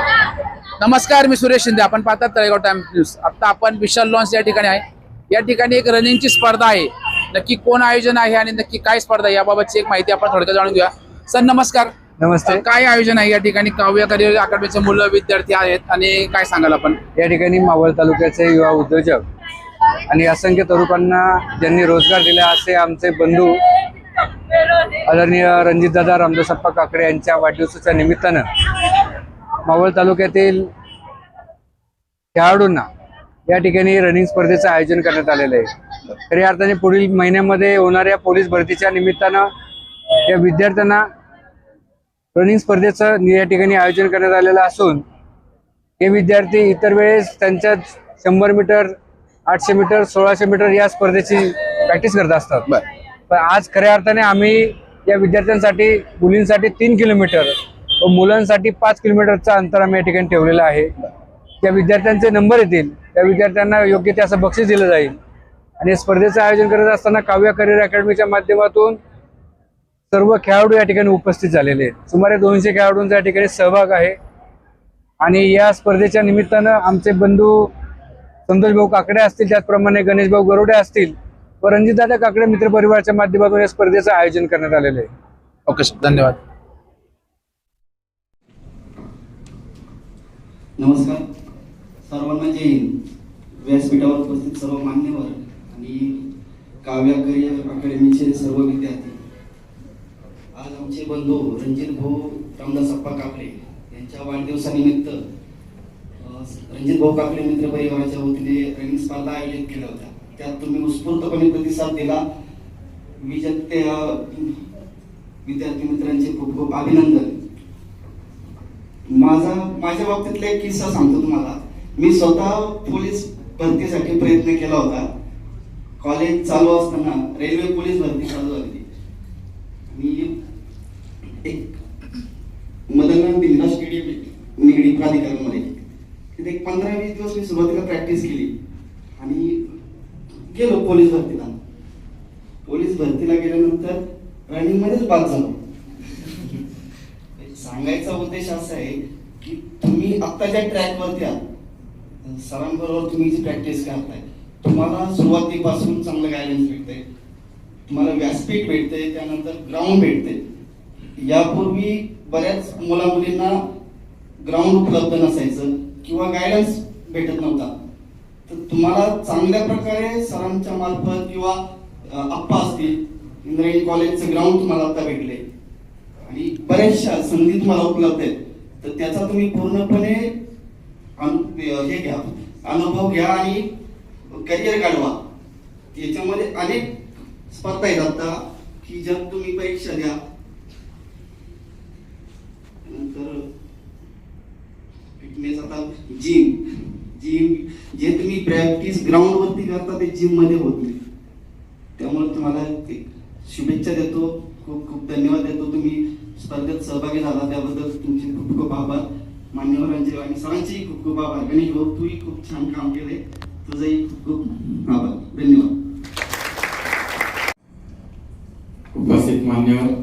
नमस्कार मी सुरेश शिंदे. आपण पाहतात तळेगाव टाइम्स न्यूज. आता आपण विशाल लॉन्स या ठिकाणी आहे. या ठिकाणी एक रनिंगची स्पर्धा आहे. नक्की कोण आयोजन आहे आणि नक्की काय स्पर्धा आहे याबाबतची एक माहिती आपण थोडक्यात जाणून घेऊया. सर नमस्कार. नमस्ते. काय आयोजन आहे या ठिकाणी? काव्य करिअर अकॅडमीचे मुलं विद्यार्थी आहेत आणि काय सांगाल आपण? या ठिकाणी मावळ तालुक्याचे युवा उद्योजक आणि असंख्य तरुणांना ज्यांनी रोजगार दिला असे आमचे बंधू आदरणीय रणजितदादा रामदासप्पा काकडे यांच्या वाढदिवसाच्या निमित्तानं मावळ तालुक्यातील खेळाडूंना या ठिकाणी रनिंग स्पर्धेचं आयोजन करण्यात आलेलं आहे. खऱ्या अर्थाने पुढील महिन्यामध्ये होणाऱ्या पोलीस भरतीच्या निमित्तानं या विद्यार्थ्यांना रनिंग स्पर्धेचं या ठिकाणी आयोजन करण्यात आलेलं असून हे विद्यार्थी इतर वेळेस त्यांच्या शंभर मीटर आठशे मीटर सोळाशे मीटर या स्पर्धेची प्रॅक्टिस करत असतात. पण आज खऱ्या अर्थाने आम्ही या विद्यार्थ्यांसाठी मुलींसाठी तीन किलोमीटर व मुलांसाठी पाच किलोमीटरचा अंतर आम्ही या ठिकाणी ठेवलेलं आहे. त्या विद्यार्थ्यांचे नंबर येतील. त्या विद्यार्थ्यांना योग्य ते असं बक्षीस दिलं जाईल. आणि या स्पर्धेचं आयोजन करत असताना काव्य करिअर अकॅडमीच्या माध्यमातून सर्व खेळाडू या ठिकाणी उपस्थित झालेले आहेत. सुमारे दोनशे खेळाडूंचा या ठिकाणी सहभाग आहे. आणि या स्पर्धेच्या निमित्तानं आमचे बंधू संतोषभाऊ काकडे असतील त्याचप्रमाणे गणेश भाऊ गरोडे असतील व रणजितदादा काकडे मित्रपरिवाराच्या माध्यमातून या स्पर्धेचं आयोजन करण्यात आलेलं आहे. ओके धन्यवाद. नमस्कार. सर्वांना जय हिंद. व्यासपीठावर उपस्थित सर्व मान्यवर आणि काव्य करिअर अकॅडमीचे सर्व विद्यार्थी. आज आमचे बंधू रणजित भाऊ रामदास अप्पा काकडे यांच्या वाढदिवसानिमित्त अ, रणजित भाऊ काकडे मित्र परिवाराच्या वतीने रनिंग स्पर्धा आयोजित केल्या होत्या. त्यात तुम्ही उत्स्फूर्तपणे प्रतिसाद दिला. विजेत्या विद्यार्थी मित्रांचे खूप खूप अभिनंदन. माझा माझ्या बाबतीतला एक किस्सा सांगतो तुम्हाला. मी स्वतः पोलीस भरतीसाठी प्रयत्न केला होता. कॉलेज चालू असताना रेल्वे पोलीस भरती चालू झाली. होती. आणि एक मदनलाल बिंदा स्टेडियम निगडी प्राधिकरणमध्ये तिथे एक पंधरा वीस दिवस मी सुरुवातीला प्रॅक्टिस केली. आणि गेलो पोलीस भरतीला. पोलीस भरतीला गेल्यानंतर रनिंगमध्येच बाद झालो. सांगायचा उद्देश असा आहे की तुम्ही आत्ताच्या ट्रॅकवरती आहात सरांबरोबर तुम्ही जी प्रॅक्टिस करताय तुम्हाला सुरुवातीपासून चांगलं गायडन्स भेटतंय तुम्हाला व्यासपीठ भेटते त्यानंतर ग्राउंड भेटते यापूर्वी बऱ्याच मुला मुलींना ग्राउंड उपलब्ध नसायचं किंवा गायडन्स भेटत नव्हता. तर तुम्हाला चांगल्या प्रकारे सरांच्या मार्फत किंवा अप्पा आप्पा असतील इंद्रायणी कॉलेजचं ग्राउंड तुम्हाला आता भेटले आणि बऱ्याचशा संधी तुम्हाला उपलब्ध आहेत. तर त्याचा तुम्ही पूर्णपणे अनु- हे घ्या अनुभव घ्या आणि करिअर काढवा. याच्यामध्ये अनेक स्पर्धा आहेत आता की जर तुम्ही परीक्षा द्या. नंतर फिटनेस आता जिम जिम जे तुम्ही प्रॅक्टिस ग्राउंड वरती करता ते जिममध्ये होत नाही. त्यामुळे तुम्हाला एक शुभेच्छा देतो. खूप खूप धन्यवाद देतो. तुम्ही स्पर्धेत सहभागी झाला. त्याबद्दल तुमचे खूप खूप आभार. मान्यवरांचे आणि सरांचेही खूप खूप आभार. गणेश भाऊ तूही खूप छान काम केलंय तुझंही खूप खूप आभार. धन्यवाद. उपस्थित मान्यवर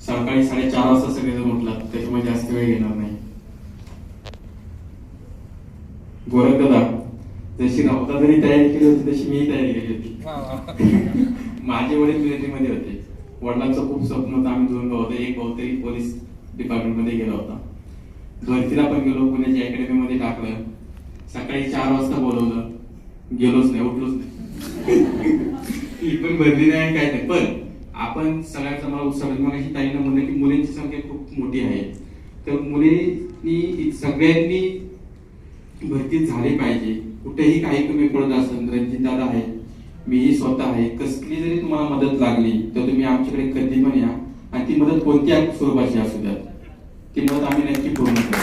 सकाळी साडेचार वाजता सगळेजण उठलात. त्याच्यामुळे जास्त वेळ घेणार नाही. गोरख दादा जशी नव्हता जरी तयारी केली होती तशी मीही तयारी केली होती. माझे वडील मिलिटरीमध्ये होते. वडिलांचं खूप स्वप्न होतं. आम्ही दोन भाऊ होते. एक भाऊ तरी पोलीस डिपार्टमेंटमध्ये गेला होता. भरतीला पण गेलो. पुण्याच्या अकॅडमीमध्ये टाकलं. सकाळी चार वाजता बोलवलं. गेलोच नाही उठलोच नाही. ही पण भरली नाही काय नाही. पण आपण सगळ्यांचा मला उत्साह आहे. ताईनं म्हणलं की मुलींची संख्या खूप मोठी आहे. तर मुलींनी सगळ्यांनी भरती झाली पाहिजे. कुठेही काही कमी पडत असेल रणजित दादा आहे मीही स्वतः आहे. कसली जरी तुम्हाला मदत लागली तर तुम्ही आमच्याकडे कधी पण या. आणि ती मदत कोणत्या स्वरूपाची असू द्या. ती मदत आम्ही नक्की पूर्ण करू.